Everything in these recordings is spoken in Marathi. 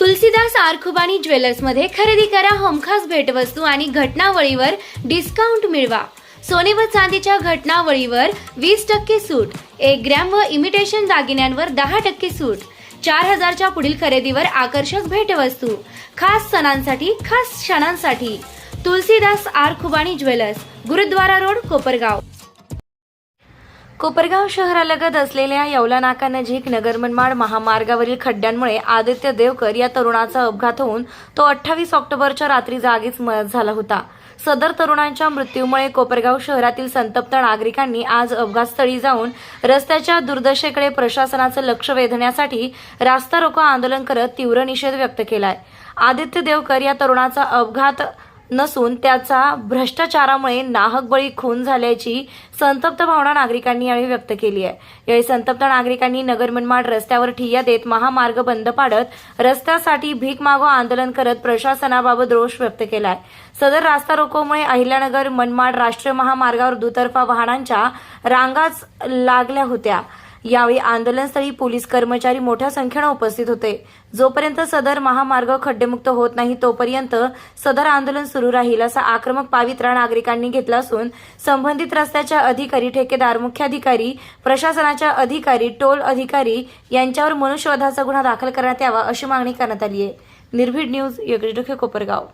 तुलसीदास आरखुबानी ज्वेलर्समध्ये खरेदी करा हमखास भेटवस्तू आणि घटनावळीवर डिस्काउंट मिळवा. सोने व चांदीच्या घटनावळीवर वीस टक्के सूट एक ग्रॅम व इमिटेशन दागिन्यांवर दहा टक्के सूट चार हजारच्या पुढील खरेदीवर आकर्षक भेटवस्तू खास सणांसाठी खास क्षणांसाठी. Tulsidas R Khubani jewellers Gurudwara road Kopargaon. Kopargaon शहरालगत असलेल्या येवला नाका नजीक नगरमनमाड महामार्गावरील खड्ड्यांमुळे आदित्य देवकर या तरुणाचा अपघात होऊन तो अठ्ठावीस ऑक्टोबरच्या रात्री जागीच मयत झाला होता. सदर तरुणांच्या मृत्यूमुळे कोपरगाव शहरातील संतप्त नागरिकांनी आज अपघातस्थळी जाऊन रस्त्याच्या दुर्दशेकडे प्रशासनाचं लक्ष वेधण्यासाठी रास्ता रोको आंदोलन करत तीव्र निषेध व्यक्त केलाय. आदित्य देवकर या तरुणाचा अपघात नसून त्याचा भ्रष्टाचारामुळे नाहक बळी खून झाल्याची संतप्त भावना नागरिकांनी यावेळी व्यक्त केली आहे. यावेळी संतप्त नागरिकांनी नगर मनमाड रस्त्यावर ठिय्या देत महामार्ग बंद पाडत रस्त्यासाठी भीक मागो आंदोलन करत प्रशासनाबाबत रोष व्यक्त केलाय. सदर रास्ता रोकोमुळे अहिल्यानगर मनमाड राष्ट्रीय महामार्गावर दुतर्फा वाहनांच्या रांगाच लागल्या होत्या. यावेळी आंदोलनस्थळी पोलीस कर्मचारी मोठ्या संख्येनं उपस्थित होते. जोपर्यंत सदर महामार्ग खड्डेमुक्त होत नाही तोपर्यंत सदर आंदोलन सुरू राहील असा आक्रमक पावित्रा नागरिकांनी घेतला असून संबंधित रस्त्याच्या अधिकारी ठेकेदार मुख्याधिकारी प्रशासनाच्या अधिकारी टोल अधिकारी यांच्यावर मनुष्यवधाचा गुन्हा दाखल करण्यात यावा अशी मागणी करण्यात आली आहे. निर्भीड न्यूज योगेश कोपरगाव.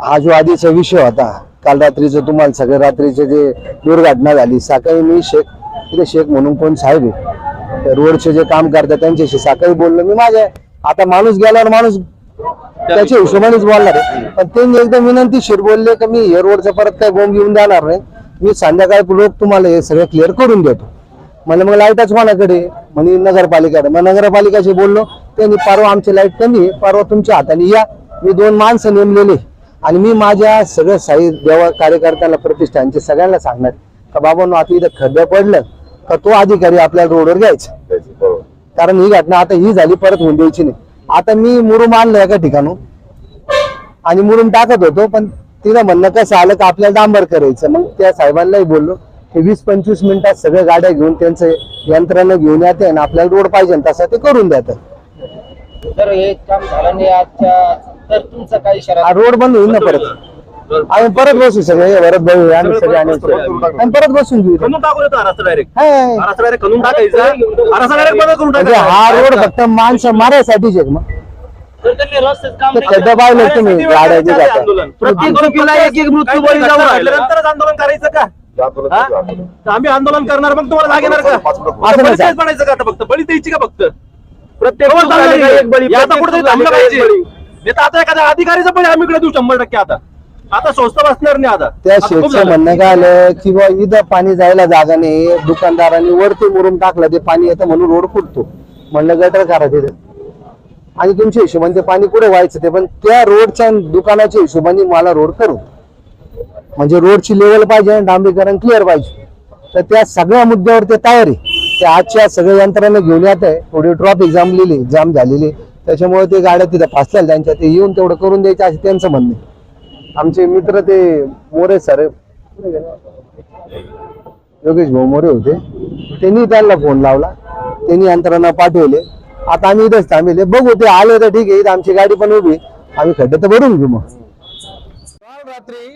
हा जो आधीचा विषय होता काल रात्रीचं तुम्हाला सगळ्या रात्रीचे जे दुर्घटना झाली सकाळी मी शेख तिथे शेख म्हणून कोण साहेब आहे? रोडचे जे काम करतात त्यांच्याशी सकाळी बोललो मी माझ्या आता माणूस गेल्यावर माणूस त्याच्या हिशोबानेच बोलणार आहे. पण त्यांनी एकदम विनंतीशीर बोलले की मी हे रोडचं परत काही बोंब घेऊन जाणार नाही. मी संध्याकाळी रोग तुम्हाला हे सगळं क्लिअर करून देतो. मला मग लाईटच कोणाकडे? म्हणे नगरपालिकेकडे. मग नगरपालिकाशी बोललो त्यांनी परवा आमची लाइट कमी आहे, परवा तुमच्या हाताने या. मी दोन माणसं नेमलेले आणि मी माझ्या सगळं साई देवा कार्यकर्त्याला प्रतिष्ठानचे सगळ्यांना सांगणार का बाबा आता इथं खड्डं पडलं का तो अधिकारी आपल्याला रोडवर घ्यायचा. कारण ही घटना आता ही झाली परत होऊन द्यायची नाही. आता मी मुरुम आणलं एका ठिकाणून आणि मुरुम टाकत होतो पण तिला म्हणणं कसं आलं का आपल्याला डांबर करायचं? मग त्या साहेबांनाही बोललो की वीस पंचवीस मिनिटात सगळ्या गाड्या घेऊन त्यांचं यंत्रणा घेऊन येते आणि आपल्याला रोड पाहिजे तसा ते करून देतात जर हे काम झालं नाही आजच्या तर तुमचं काही शहरात आ, रोड बंद होईल ना परत. आम्ही परत बसू सगळे भरत भाऊ आणि सगळे आणि आणि परत बसून घेऊ. खणून टाकून येतो रस्ता डायरेक्ट हाय. रस्ता डायरेक्ट खणून टाकायचा. रस्ता डायरेक्ट बंद करून म्हणजे हा रोड फक्त माणसं मारायसाठीच आहे मग. तर त्यांनी रस्त्यात काम ते नाही केलं. खड्डे पाहिले तुम्ही, गाड्या जे जातात. प्रत्येक चौकीला एक एक मृत्यू बळी जाऊ नंतरच आंदोलन करायचं का? हा? तर आम्ही आंदोलन करणार मग तुम्हाला जाग येणार का? असं बळी नाही पडायचं का आता फक्त? बळी द्यायची का फक्त? प्रत्येक हे. हे आता कुठेतरी थांबलं पाहिजे. नाही तर आता एखाद्या अधिकारीचा पण आम्ही इकडे देऊ शंभर टक्के आता. आता स्वस्त बसणार नाही आता. त्या आता खूप शेतचं झालं. म्हणणं काय आलं की बा इथं पाणी जायला जागा नाही दुकानदारांनी वरती मुरुम टाकलं ते पाणी येतं म्हणून रोड फुटतो. म्हणलं गटर करा तिथे आणि तुमच्या हिशोबाने ते पाणी कुठे व्हायचं ते पण त्या रोडच्या दुकानाच्या हिशोबाने मला रोड करू. म्हणजे रोडची लेवल पाहिजे आणि डांबरीकरण क्लिअर पाहिजे. तर त्या सगळ्या मुद्द्यावर ते तयार आहे. ते आजच्या सगळ्या यंत्रणा घेऊन येत आहे. थोडी ट्रॉफिक जमलेली जाम झालेली. त्याच्यामुळे ते गाड्या तिथं फासल्या त्यांच्या ते येऊन तेवढं करून द्यायचं असं त्यांचं म्हणणं आहे. आमचे मित्र ते मोरे सर योगेश भाऊ मोरे होते. त्यांनी त्यांना फोन लावला. त्यांनी यंत्रणा पाठवले. आता आम्ही इथंच थांबले. बघू ते आले तर ठीक आहे. आमची गाडी पण उभी. आम्ही खड्डे तर भरून घेऊ मग. काल रात्री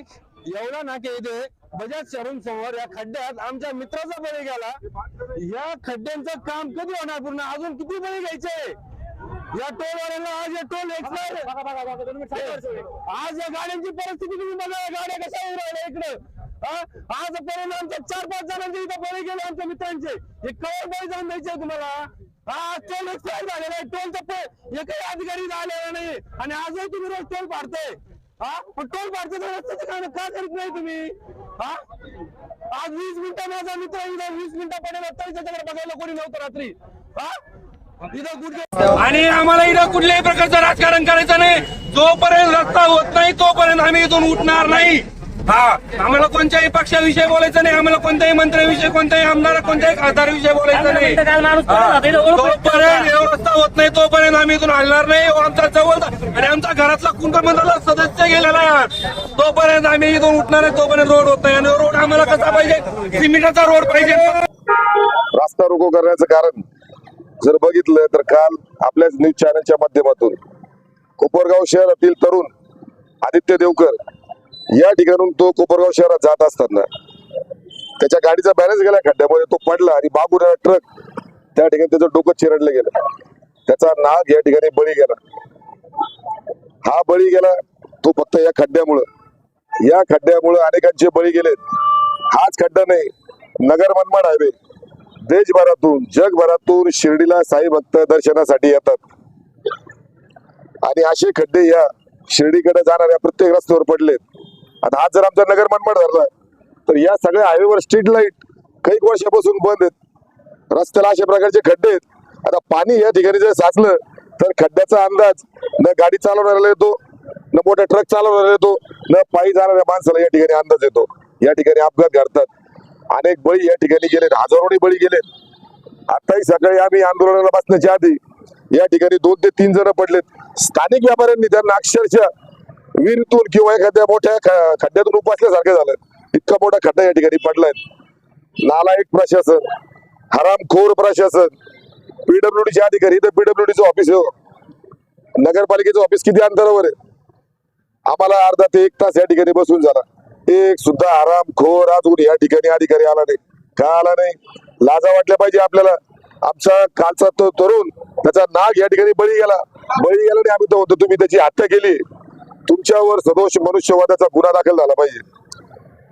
येवला नाके इथे बजाज शोरूम समोर या खड्ड्यात आमच्या मित्राचा बळी गेला. या खड्ड्यांचं काम कधी होणार पूर्ण? अजून किती बळी घ्यायचे? या टोलवाल्यांना आज या टोल एक्सपायर आज या गाड्यांची परिस्थिती तुम्ही बघा गाड्या कशा उरावल्या इकडे. आजपर्यंत आमच्या चार पाच जणांचे इथं बळी गेले आमच्या मित्रांचे. हे कवर बळी जाऊन द्यायचे तुम्हाला. हा टोल एक्सपायर झालेला आहे. टोलचा पे एकही अधिकारी आलेला नाही. आणि आजही तुम्ही रोज टोल पाडताय. हा? पण टोल पाडते तर रस्त्याचं काम का करीत नाही तुम्ही? हा? आज वीस मिनिटं माझा मित्र वीस मिनिटं पडेल तरी त्याच्याकडे बघायला कोणी नव्हतं रात्री. हा? आणि आम्हाला इथं कुठल्याही प्रकारचं राजकारण करायचं नाही. जोपर्यंत रस्ता होत नाही तोपर्यंत आम्ही इथून उठणार नाही. हा आम्हाला कोणत्याही पक्षाविषयी बोलायचं नाही. आम्हाला कोणत्याही मंत्र्याविषयी कोणत्याही आमदार कोणत्याही खासदाराविषयी बोलायचं नाही. हा. जोपर्यंत हे रस्ता होत नाही तोपर्यंत आम्ही इथून हलणार नाही. आमचा जवळ आणि आमचा घरातला कुंभमंडळाला सदस्य गेलेला आहे. तोपर्यंत आम्ही इथून उठणार आहे तोपर्यंत रोड होत नाही. आणि रोड आम्हाला कसा पाहिजे? सिमेंटाचा रोड पाहिजे. रास्ता रोको करण्याचं कारण जर बघितलं तर काल आपल्याच न्यूज चॅनलच्या माध्यमातून कोपरगाव शहरातील तरुण आदित्य देवकर या ठिकाणून तो कोपरगाव शहरात जात असताना त्याच्या गाडीचा बॅलन्स गेला खड्ड्यामध्ये तो पडला आणि बाबू ट्रक त्या ठिकाणी त्याचं डोकं चिरडलं गेलं. त्याचा नाग या ठिकाणी बळी गेला. हा बळी गेला तो फक्त या खड्ड्यामुळं. या खड्ड्यामुळं अनेकांचे बळी गेलेत. हाच खड्डा नाही नगर मनमाड हायवे. देशभरातून जगभरातून शिर्डीला साई भक्त दर्शनासाठी येतात. आणि असे खड्डे या शिर्डीकडे जाणाऱ्या प्रत्येक रस्त्यावर पडलेत. आता आज जर आमचा नगर मनमाड धरला तर या सगळ्या हायवेवर स्ट्रीट लाइट काही वर्षापासून बंद आहेत. रस्त्याला अशा प्रकारचे खड्डे आहेत. आता पाणी या ठिकाणी जर साचलं तर खड्ड्याचा अंदाज न गाडी चालवणाऱ्याला येतो न मोठा ट्रक चालवणाऱ्याला येतो न पायी जाणाऱ्या माणसाला या ठिकाणी अंदाज येतो. या ठिकाणी अपघात घडतात. अनेक बळी या ठिकाणी गेलेत हजारोने बळी गेलेत. आताही सकाळी आम्ही आंदोलनाला बसण्याच्या आधी या ठिकाणी दोन ते तीन जण पडलेत. स्थानिक व्यापाऱ्यांनी त्यांना अक्षरशः विहिरीतून किंवा एखाद्या मोठ्या खड्ड्यातून उपासल्यासारखं झालं. इतका मोठा खड्डा या ठिकाणी पडलाय. नालायक प्रशासन हरामखोर प्रशासन पीडब्ल्यूडीचे अधिकारी इथं पीडब्ल्यूडीचं ऑफिस आहे हो. नगरपालिकेचं ऑफिस किती अंतरावर आहे? आम्हाला अर्धा ते एक तास या ठिकाणी बसून झाला. एक सुद्धा आरामखोर अजून या ठिकाणी अधिकारी आला नाही. का आला नाही? लाजा वाटल्या पाहिजे आपल्याला. आमचा कालचा तो तरुण त्याचा नाग या ठिकाणी बळी गेला. बळी गेला नाही आम्ही तो होतो तुम्ही त्याची हत्या केली. तुमच्यावर सदोष मनुष्यवादाचा गुन्हा दाखल झाला पाहिजे.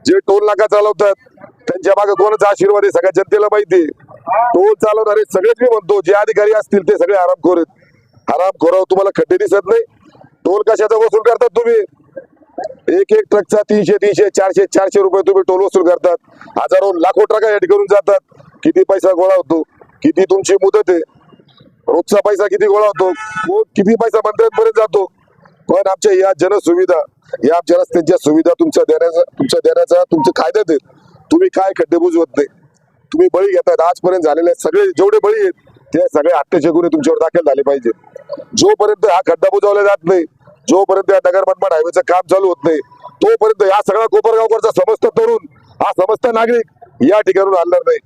जे टोल नाका चालवतात त्यांच्या मागे कोणाचा आशीर्वाद आहे? सगळ्या जनतेला माहिती टोल चालवणारे सगळेच मी म्हणतो जे अधिकारी असतील ते सगळे आरामखोर आहेत. आरामखोरावर तुम्हाला खड्डे दिसत नाही. टोल कशाचा वसूल करतात तुम्ही? एक एक ट्रकचा तीनशे तीनशे चारशे चारशे रुपये तुम्ही टोल वसूल करतात. हजारो लाखो ट्रका या करून जातात. किती पैसा गोळा होतो? किती तुमची मुदत आहे? रोजचा पैसा किती गोळा होतो? किती पैसा मंत्र्यांपर्यंत जातो? पण आमच्या या जनसुविधा या आमच्या रस्त्यांच्या सुविधा तुमच्या देण्याचा तुमच्या देण्याचा तुमचे कायद्यात आहेत. तुम्ही काय खड्डे बुजवत नाही. तुम्ही बळी घेतात. आजपर्यंत झालेले सगळे जेवढे बळी आहेत ते सगळे हत्येचे गुन्हे तुमच्यावर दाखल झाले पाहिजे जोपर्यंत हा खड्डा बुजवला जात नाही जोपर्यंत या नगर मनमाड हायवेचं काम चालू होत नाही तोपर्यंत या सगळा कोपरगावकरचा समस्त तरुण हा समस्त नागरिक या ठिकाणून हलणार नाही.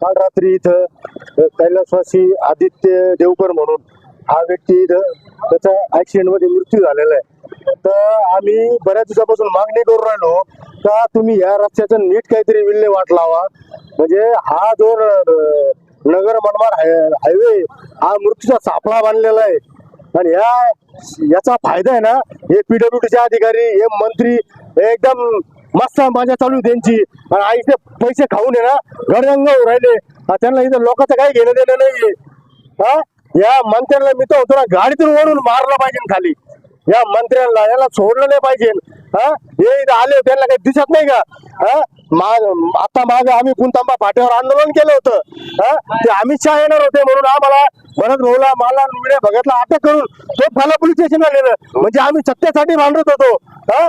काल रात्री इथं कैलासवासी आदित्य देवकर म्हणून हा व्यक्ती इथं त्याचा ऍक्सिडेंटमध्ये मृत्यू झालेला आहे. तर आम्ही बऱ्याच दिवसापासून मागणी करून राहिलो का तुम्ही या रस्त्याचं नीट काहीतरी विल्हेवाट लावा. म्हणजे हा जो नगर मनमाड हाय- हायवे हा मृत्यूचा सापळा बांधलेला आहे. आणि या याचा फायदा आहे ना हे पीडब्ल्यूडीचे अधिकारी हे मंत्री एकदम मस्त माझ्या चालू त्यांची. आणि आईचे इथे पैसे खाऊन आहे ना गडरंग राहिले. त्यांना इथं लोकांचं काही घेणं देणं नाहीये. हा? या मंत्र्यांना मी तर होतो ना गाडीतून ओढून मारलं पाहिजे खाली. या मंत्र्यांना याला सोडलं नाही पाहिजे. हा? हे इथं आले त्यांना काही दिसत नाही का? हा? मा आता माग आम्ही पुनतांबा फाट्यावर आंदोलन केलं होतं. हा? ते अमित शहा येणार होते म्हणून आम्हाला भरत भाऊला मला विडे भगतला अटक करून तो फाला पोलीस स्टेशनला नेलं. म्हणजे आम्ही सत्तेसाठी भांडत होतो. हा?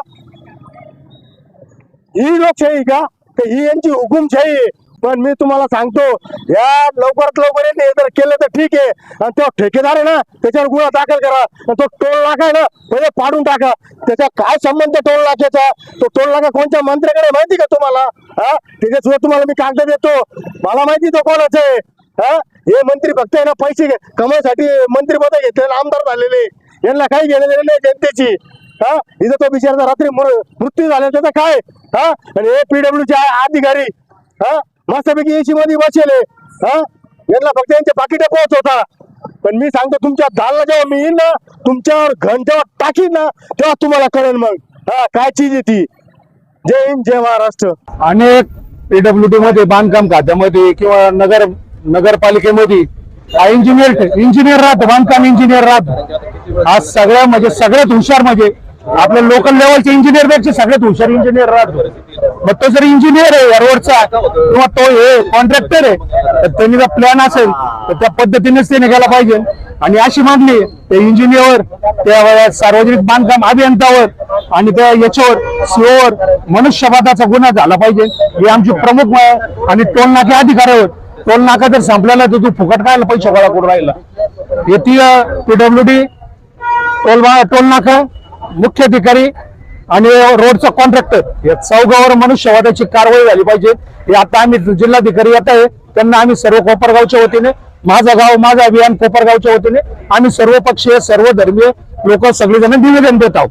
ही लोकशाही का? तर ही यांची हुकुमशाही पण मी तुम्हाला सांगतो या लवकरात लवकर यांनी तर जर केलं तर ठीक आहे. आणि तो ठेकेदार आहे ना त्याच्यावर गुन्हा दाखल करा. आणि तो टोल नाका आहे ना पहिले पाडून टाका. त्याचा काय संबंध टोल नाक्याचा? तो टोल नाका कोणत्या मंत्र्याकडे माहिती का तुम्हाला? हा? त्याच्याशिवाय तुम्हाला मी कागद देतो. मला माहिती तो कोणाचं आहे. हा? हे मंत्री फक्त यांना पैसे कमाईसाठी मंत्रीपद घेतलेले आमदार झालेले. यांना काही घेणं देणं नाही जनतेची. हा? इथं तो बिचाराचा रात्री मृत्यू झाला त्याचा काय? हा? आणि हे पीडब्ल्यूचे अधिकारी हा? मस्तपैकी एसी मध्ये बसले हा. यांना फक्त यांचे पाकिटे पोहोच होता पण मी सांगतो तुमच्या दालला जेव्हा मी येईन ना तुमच्यावर घन जेव्हा टाकीन ना तेव्हा तुम्हाला कळेल मग. हा? काय चीज आहे ती? जय हिंद जय महाराष्ट्र. अनेक पीडब्ल्यूडी मध्ये बांधकाम खात्यामध्ये किंवा नगर नगरपालिकेमध्ये इंजिनियर इंजिनियर राहत बांधकाम इंजिनियर राहत. आज सगळ्या म्हणजे सगळ्यात हुशार म्हणजे आपल्या लोकल लेवलचे इंजिनियरपेक्षा सगळ्यात हुशार इंजिनियर राहतो. मग तो जर इंजिनियर आहे या रोडचा किंवा तो हे कॉन्ट्रॅक्टर आहे तर त्यांनी जर प्लॅन असेल तर त्या पद्धतीनेच ते निघायला पाहिजे. आणि अशी मागणी त्या इंजिनियर त्या सार्वजनिक बांधकाम अभियंतावर आणि त्या याच्यावर सीओवर मनुष्यवादाचा गुन्हा झाला पाहिजे. ही आमची प्रमुख आणि टोलनाके अधिकाऱ्यावर टोल नाका जर संपलेला तर तू फुकट काय पैसे गोळा करून राहिला. येथे पीडब्ल्यू डी टोल टोल नाका मुख्य अधिकारी आणि रोडचा कॉन्ट्रॅक्टर या चौघावर मनुष्यवादाची कारवाई झाली पाहिजे. हे आता आम्ही जिल्हाधिकारी येत आहे. त्यांना आम्ही सर्व कोपरगावच्या वतीने माझं गाव माझं अभियान कोपरगावच्या वतीने आम्ही सर्व पक्षीय सर्व धर्मीय लोक सगळेजण निवेदन देत आहोत.